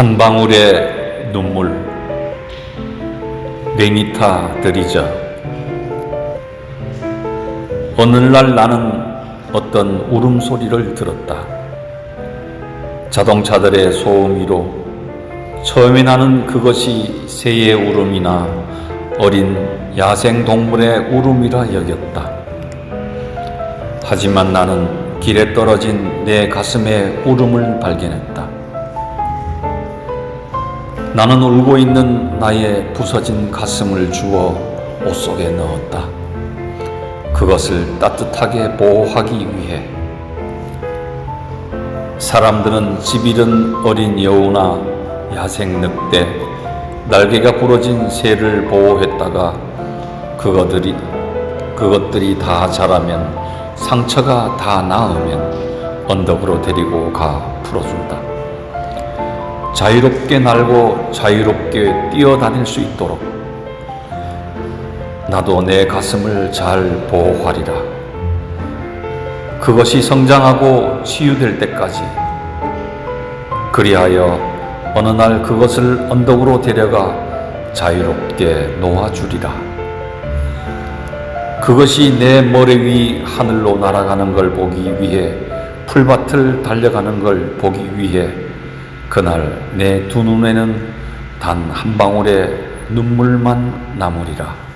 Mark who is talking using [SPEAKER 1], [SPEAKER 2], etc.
[SPEAKER 1] 한 방울의 눈물 베니타 드리자 오늘날 나는 어떤 울음소리를 들었다. 자동차들의 소음 위로 처음에 나는 그것이 새의 울음이나 어린 야생 동물의 울음이라 여겼다. 하지만 나는 길에 떨어진 내 가슴의 울음을 발견했다. 나는 울고 있는 나의 부서진 가슴을 주워 옷 속에 넣었다. 그것을 따뜻하게 보호하기 위해 사람들은 집 잃은 어린 여우나 야생 늑대, 날개가 부러진 새를 보호했다가 그것들이 그것들이 다 자라면 상처가 다 나으면 언덕으로 데리고 가 풀어준다. 자유롭게 날고 자유롭게 뛰어다닐 수 있도록 나도 내 가슴을 잘 보호하리라. 그것이 성장하고 치유될 때까지 그리하여 어느 날 그것을 언덕으로 데려가 자유롭게 놓아주리라. 그것이 내 머리 위 하늘로 날아가는 걸 보기 위해 풀밭을 달려가는 걸 보기 위해 그날 내 두 눈에는 단 한 방울의 눈물만 남으리라.